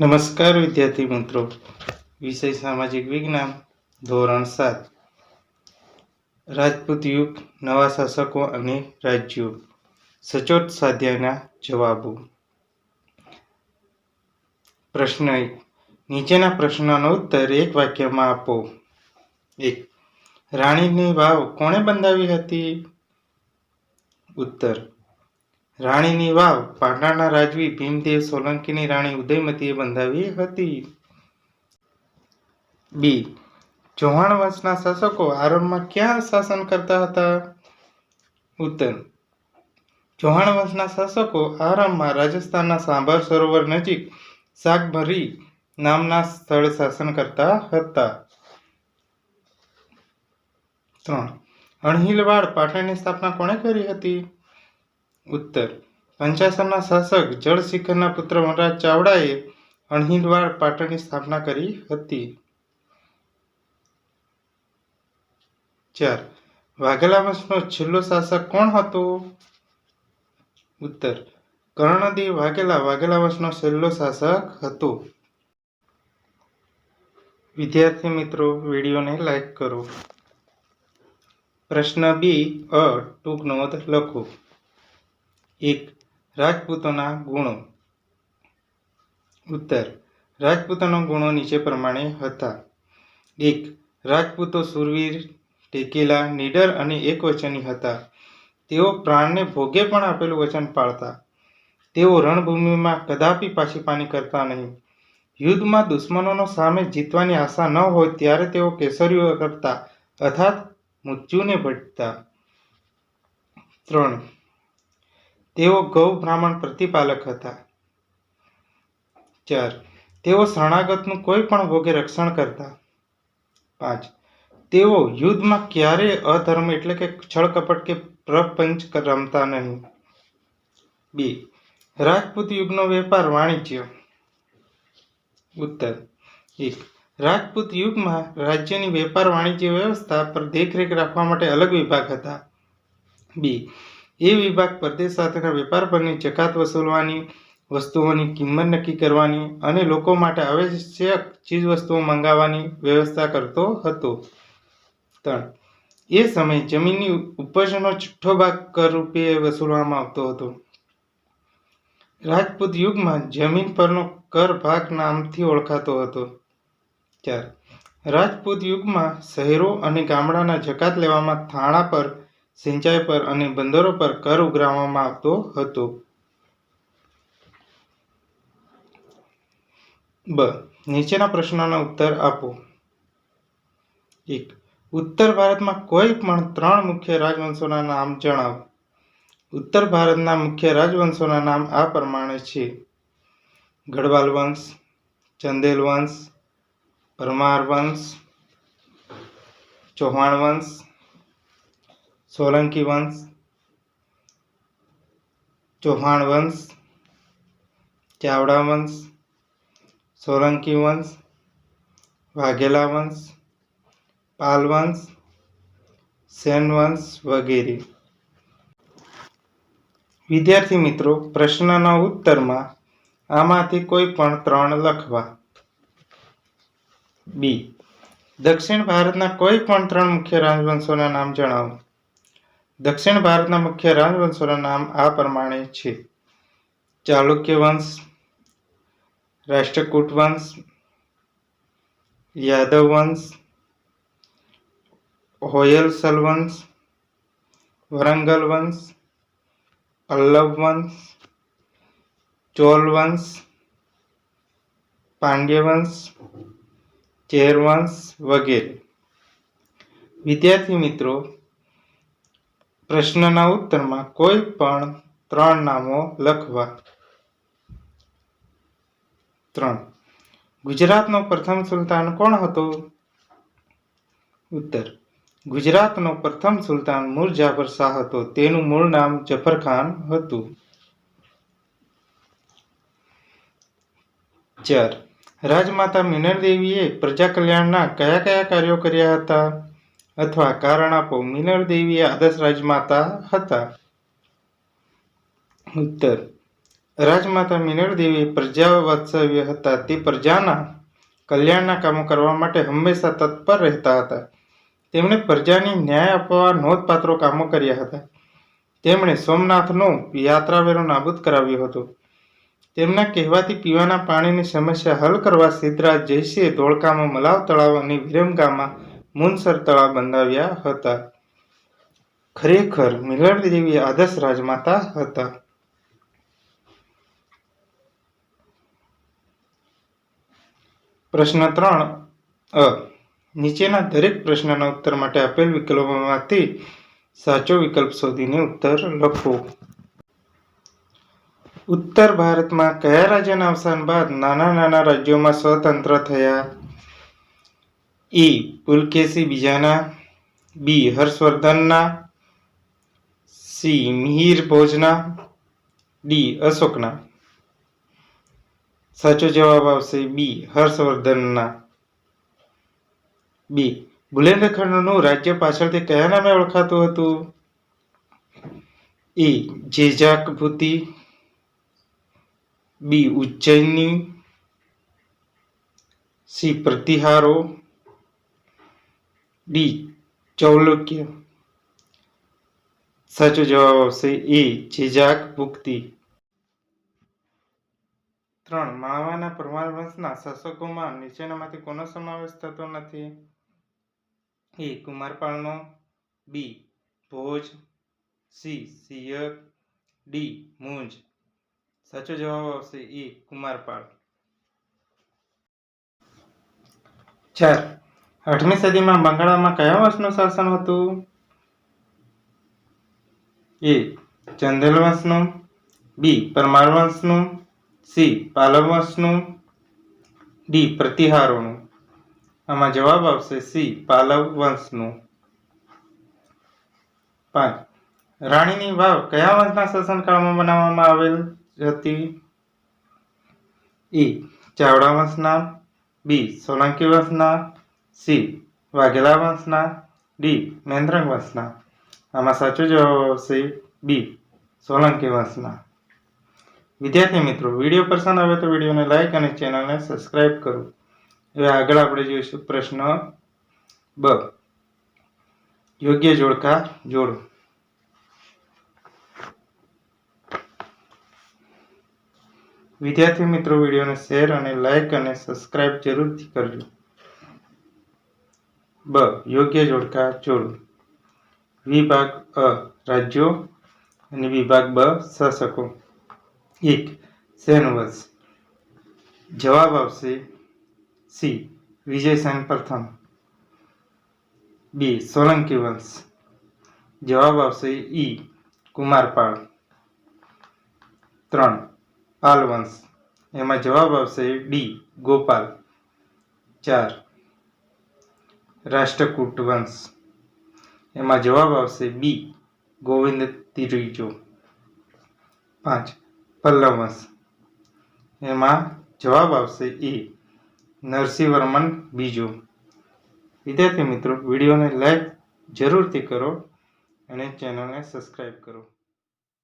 નમસ્કાર વિદ્યાર્થી મિત્રો. વિષય સામાજિક વિજ્ઞાન, ધોરણ સાત. રાજપૂત યુગ, નવા શાસકો અને રાજ્યો. સચોટ સ્વાધ્યાયના જવાબો. પ્રશ્ન એક. નીચેના પ્રશ્નનો ઉત્તર એક વાક્યમાં આપો. એક. રાણીની વાવ કોણે બંધાવી હતી? ઉત્તર. રાણીની વાવ પાટણના રાજવી ભીમદેવ સોલંકીની રાણી ઉદયમતીએ બંધાવી હતી. બી. ચૌહાણ વંશના શાસકો આરંભમાં ક્યાં શાસન કરતા હતા? ઉત્તર. ચૌહાણ વંશના શાસકો આરંભમાં રાજસ્થાનના સાંભર સરોવર નજીક શાકભરી નામના સ્થળે શાસન કરતા હતા. ત્રણ. અણહિલવાડ પાટણની સ્થાપના કોણે કરી હતી? ઉત્તર. પંચાસરના શાસક જળશિખરના પુત્ર વનરાજ ચાવડાએ અણહિલવાડ પાટણની સ્થાપના કરી હતી. ચાર. વાઘેલા વંશનો છેલ્લો શાસક કોણ હતો? ઉત્તર. કર્ણદેવ વાઘેલા વાઘેલા વંશનો છેલ્લો શાસક હતો. વિદ્યાર્થી મિત્રો, વિડીયોને લાઈક કરો. પ્રશ્ન બી અ ટૂંક નોંધ લખો. એક રાજપૂતોના ગુણો. ઉત્તર, રાજપૂતોના ગુણો નીચે પ્રમાણે હતા. એક, રાજપૂતો સુરવીર, ટેકેલા, નીડર અને એકવચની હતા. તેઓ પ્રાણને ભોગે પણ આપેલું વચન પાળતા. તેઓ રણભૂમિમાં કદાપી પાછીપાની કરતા નહીં. યુદ્ધમાં દુશ્મનોનો સામે જીતવાની આશા ન હોય ત્યારે તેઓ કેસરીઓ કરતા અર્થાત મૃત્યુને ભટતા ત્રણ તેઓ ગૌ બ્રાહ્મણ પ્રતિપાલક હતા. ચાર, તેઓ શરણાગતનું કોઈ પણ ભોગે રક્ષણ કરતા. પાંચ, તેઓ યુદ્ધમાં ક્યારેય અધર્મ એટલે કે છળકપટ કે પ્રપંચ રમતા નહીં. બે, રાજપૂત યુગનો વેપાર વાણિજ્ય. ઉત્તર, એક, રાજપૂત યુગમાં રાજ્યની વેપાર વાણિજ્ય વ્યવસ્થા પર દેખરેખ રાખવા માટે અલગ વિભાગ હતા. બી એ વિભાગ પરદેશ સાથેના વેપાર પરની જકાત વસૂલવાની વસ્તુઓની કિંમત નક્કી કરવાની અને લોકો માટે આવશ્યક ચીજવસ્તુઓ મંગાવવાની વ્યવસ્થા કરતો હતો. ત્રણ. એ સમયે જમીનની ઉપજનો છઠ્ઠો ભાગ કર રૂપે વસૂલવામાં આવતો હતો. રાજપૂત યુગમાં જમીન પરનો કર ભાગ નામથી ઓળખાતો હતો. ચાર. રાજપૂત યુગમાં શહેરો અને ગામડાના જકાત લેવામાં થાણા પર સિંચાઈ પર અને બંદરો પર કર ઉઘરાવવામાં આવતો હતો. બ. નીચેના પ્રશ્નોના ઉત્તર આપો. એક. ઉત્તર ભારતમાં કોઈ પણ ત્રણ મુખ્ય રાજવંશોના નામ જણાવો. ઉત્તર ભારતના મુખ્ય રાજવંશોના નામ આ પ્રમાણે છે. ગઢવાલ વંશ, ચંદેલ વંશ, પરમાર વંશ, ચૌહાણ વંશ સોલંકી વંશ, ચૌહાણ વંશ, ચાવડા વંશ, સોલંકી વંશ, વાઘેલા વંશ, પાલ વંશ, સેન વંશ વગેરે. વિદ્યાર્થી મિત્રો, પ્રશ્નના ઉત્તરમાં આમાંથી કોઈ પણ ત્રણ લખવા. બી. દક્ષિણ ભારતના કોઈ પણ ત્રણ મુખ્ય રાજવંશોના નામ જણાવો. દક્ષિણ ભારતના મુખ્ય રાજવંશોના નામ આ પ્રમાણે છે. ચાલુક્ય વંશ, રાષ્ટ્રકૂટ વંશ, યાદવ વંશ, હોયલસલ વંશ, વરંગલ વંશ પલ્લવ વંશ, ચોલ વંશ, પાંડ્ય વંશ, ચેર વંશ વગેરે. વિદ્યાર્થી મિત્રો પ્રશ્નના ઉત્તરમાં કોઈ પણ ત્રણ નામો લખવા. ત્રણ. ગુજરાતનો પ્રથમ સુલતાન કોણ હતો? ઉત્તર. ગુજરાતનો પ્રથમ સુલતાન મૂળ જાફર શાહ હતો. તેનું મૂળ નામ જફર ખાન હતું. ચાર. રાજમાતા મિનર દેવીએ પ્રજા કલ્યાણના કયા કયા કાર્યો કર્યા હતા? અથવા કારણ આપો મિનર દેવી આદર્શ રાજમાતા હતા. ઉત્તર. રાજમાતા મિનળ દેવી પ્રજા વાત્સલ્ય હતા. તે પ્રજાના કલ્યાણના કામો કરવા માટે હંમેશા તત્પર રહેતા હતા. તેમણે પ્રજાની ન્યાય આપવા નોંધપાત્ર કામો કર્યા હતા. તેમણે સોમનાથનો યાત્રાવેરો નાબૂદ કરાવ્યો હતો. તેમના કહેવાથી પીવાના પાણીની સમસ્યા હલ કરવા સિદ્ધરાજ જયસિંહે ધોળકામાં મલાવ તળાવ અને વિરમગામમાં મુનસર તળાવ બંધાવ્યા હતા. ખરેખર મિલર દેવી આદર્શ રાજમાતા હતા. પ્રશ્ન ત્રણ, અ, નીચેના દરેક પ્રશ્નના ઉત્તર માટે આપેલ વિકલ્પોમાંથી સાચો વિકલ્પ શોધીને ઉત્તર લખો. ઉત્તર ભારતમાં કયા રાજ્યના અવસાન બાદ નાના નાના રાજ્યોમાં સ્વતંત્ર થયા? એ પુલકેશી બીજાના, બી હર્ષવર્ધનના, સી મિહિર ભોજના, ડી અશોકના. સાચો જવાબ આવશે બી હર્ષવર્ધનના. બી બુલેન્દ્રખંડનું રાજ્ય પાછળથી કયા નામે ઓળખાતું હતું? A Jejakabhukti B Ujjaini. C પ્રતિહારો. D, Chaulukya. સાચો જવાબ આવશે એ, જેજાક ભુક્તિ ત્રણ માળવાના પરમાર વંશના શાસકોમાં નીચેનામાંથી કોનો સમાવેશ થતો નથી? એ, કુમારપાળનો. બી, ભોજ. સી સિયર ડી, મુંજ. સાચો જવાબ આવશે એ, કુમારપાળ. ચાર આઠમી સદીમાં બંગાળમાં કયા વંશનું શાસન હતું? એ, ચંદેલ વંશનું. બી, પરમાર વંશનું. સી, પાલવ વંશનું. ડી, પ્રતિહારોનું. આમાં જવાબ આવશે સી, પાલવ વંશનું. પાંચ, રાણીની વાવ કયા વંશના શાસનકાળમાં બનાવવામાં આવેલ હતી? ઈ ચાવડા વંશના. બી, સોલંકી વંશના. સી. વાઘેલા વંશના. ડી. મહેન્દ્રંગ વંશના. આમાં સાચો જવાબ આવશે બી. સોલંકી વંશના. વિદ્યાર્થી મિત્રો, વીડિયો પસંદ આવે તો વિડીયોને લાઇક અને ચેનલને સબસ્ક્રાઇબ કરો. હવે આગળ આપણે જોઈશું પ્રશ્ન બ. યોગ્ય જોડકા જોડો. વિદ્યાર્થી મિત્રો, વિડીયોને શેર અને લાઇક અને સબસ્ક્રાઇબ જરૂરથી કરજો. બ યોગ્ય જોડકા જોડો વિભાગ અ રાજ્યો અને વિભાગ બ શાસકો એક સેનવંશ જવાબ આવશે સી વિજયસેન પ્રથમ બી સોલંકી વંશ જવાબ આવશે ઈ કુમારપાળ ત્રણ પાલ વંશ એમાં જવાબ આવશે ડી ગોપાલ ચાર રાષ્ટ્રકૂટ વંશ એમાં જવાબ આવશે બી, ગોવિંદ ત્રીજો. પાંચ પલ્લવ વંશ એમાં જવાબ આવશે એ, નરસિંહવર્મન બીજો. વિદ્યાર્થી મિત્રો, વિડીયોને લાઈક જરૂરથી કરો અને ચેનલને સબસ્ક્રાઈબ કરો.